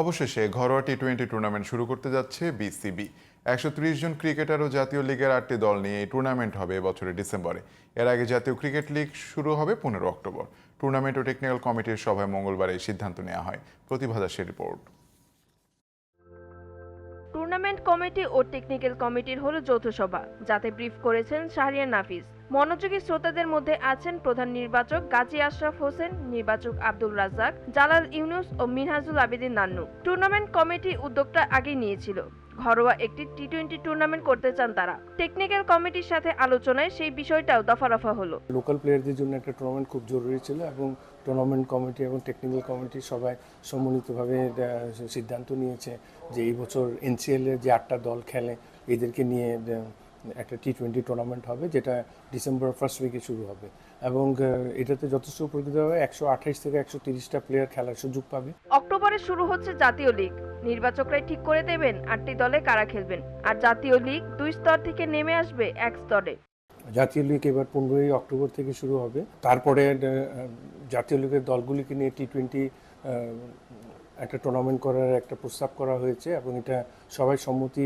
অবশেষে ঘরোয়া T twenty tournament শুরু করতে যাচ্ছে বিসিবি একশো ত্রিশ জন ক্রিকেটার ও জাতীয় লিগের আটটি দল নিয়ে এই টুর্নামেন্ট হবে এবছরের ডিসেম্বরে। এর আগে জাতীয় ক্রিকেট লিগ শুরু হবে পনেরো অক্টোবর। টুর্নামেন্ট ও টেকনিক্যাল কমিটির সভায় মঙ্গলবার এই সিদ্ধান্ত নেওয়া হয়। প্রতিভা দাসের রিপোর্ট টুর্নামেন্ট কমিটি ও টেকনিক্যাল কমিটির হল যৌথ সভা, যাতে ব্রিফ করেছেন শাহরিয়ার নাফিস। মনোযোগী শ্রোতাদের মধ্যে আছেন প্রধান নির্বাচক গাজী আশরাফ হোসেন, নির্বাচক আব্দুল রাজ্জাক, জালাল ইউনুস ও মিনহাজুল আবেদিন নান্নু। টুর্নামেন্ট কমিটি উদ্যোগটা আগেই নিয়েছিল। ঘরোয়া একটি টি টোয়েন্টি টুর্নামেন্ট করতে চান তারা। টেকনিক্যাল কমিটির সাথে আলোচনায় সেই বিষয়টাও দফারফা হলো। লোকাল প্লেয়ারদের জন্য একটা টুর্নামেন্ট খুব জরুরি ছিল এবং টুর্নামেন্ট কমিটি এবং টেকনিক্যাল কমিটি সবাই সম্মিলিতভাবে সিদ্ধান্ত নিয়েছে যে এই বছর এনসিএল এর যে আটটা দল খেলে এদেরকে নিয়ে একটা টি টোয়েন্টি টুর্নামেন্ট হবে যেটা ডিসেম্বর ফার্স্ট উইকে শুরু হবে। এবং এটাতে যথেষ্ট উপকৃত হবে। একশো আঠাশ থেকে একশো তিরিশটা প্লেয়ার খেলার সুযোগ পাবে। অক্টোবরে শুরু হচ্ছে জাতীয় লীগ নির্বাচকরাই ঠিক করে দেবেন, আটটি দলে কারা খেলবেন। আর জাতীয় লীগ দুই স্তর থেকে নেমে আসবে এক স্তরে। জাতীয় লীগ এবার পনেরোই অক্টোবর থেকে শুরু হবে। তারপরে জাতীয় লীগের দলগুলিকে নিয়ে টি টোয়েন্টি একটা টুর্নামেন্ট করার একটা প্রস্তাব করা হয়েছে এবং এটা সবাই সম্মতি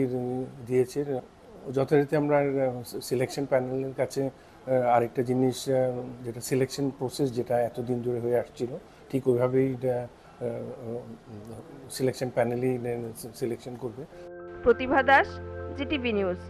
দিয়েছে। যথারীতি আমরা সিলেকশন প্যানেলের কাছে আরেকটা জিনিস যেটা সিলেকশন প্রসেস যেটা এতদিন ধরে হয়ে আসছিল, ঠিক ওইভাবেই সিলেকশন প্যানেলই সিলেকশন করবে। Pratibha Das GTV news.